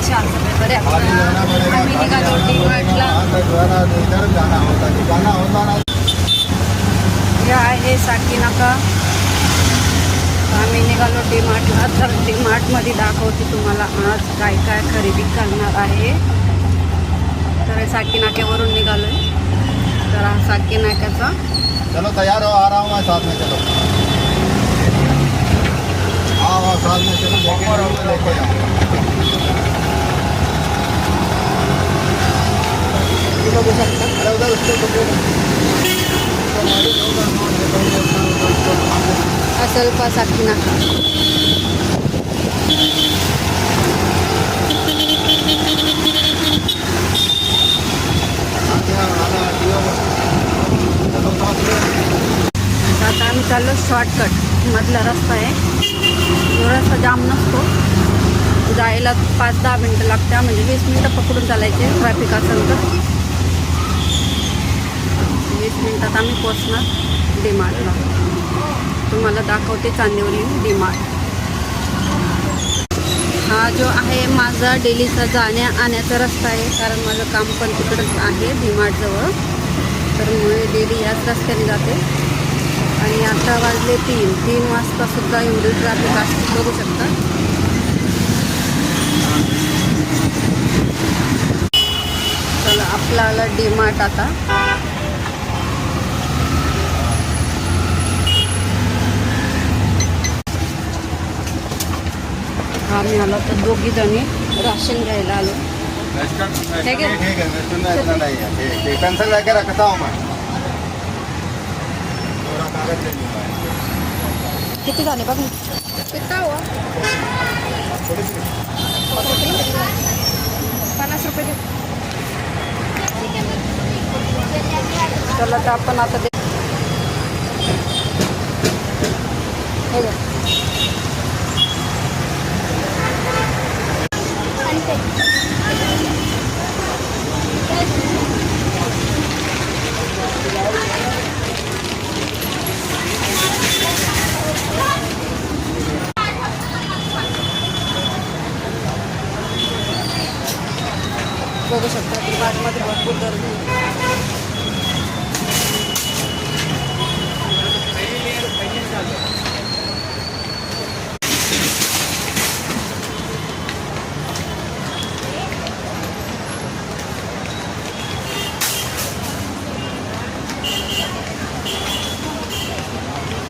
कसे आहात सगळे आम्ही निघालो डीमार्टला हे आहे साकी नाका आम्ही निघालो डीमार्टला तर डीमार्टमध्ये दाखवते तुम्हाला आज काय काय खरेदी करणार आहे. तर हे साकी नाक्यावरून निघालो तर हा साकी नाक्याचा चलो तयार हो आराम आहे साथ में चलो. आओ आओ साथ में चलो देखो देखो जाओ साथ में आता आम्ही चाललो शॉर्टकट मधला रस्ता आहे. जो रस्ता जाम नसतो. जायला पाच दहा मिनटं लागत्या म्हणजे वीस मिनटं पकडून चालायचे. ट्रॅफिक असेल तर. मिनटात आम्ही पोचणार डीमार्टला. तुम्हाला दाखवते चांदिवली डीमार्ट. हा जो आहे माझा डेलीचा जाण्या आण्याचा रस्ता आहे. कारण माझं काम पण तिकडंच आहे डीमार्टजवळ तर मी डेली याच रस्त्याने जाते. आणि आता वाजले तीन. तीन वाजतासुद्धा एवढी ट्रॅफिक असते बघू शकता? चला आला डीमार्ट आता. आम्ही आलो तो तर दोघी जणी राशन घ्यायला आलो ठीक आहे किती झाले बघ पन्नास रुपये चला तर आपण आता हे। बघू शकता. की पाठमध्ये भरपूर गर्दी.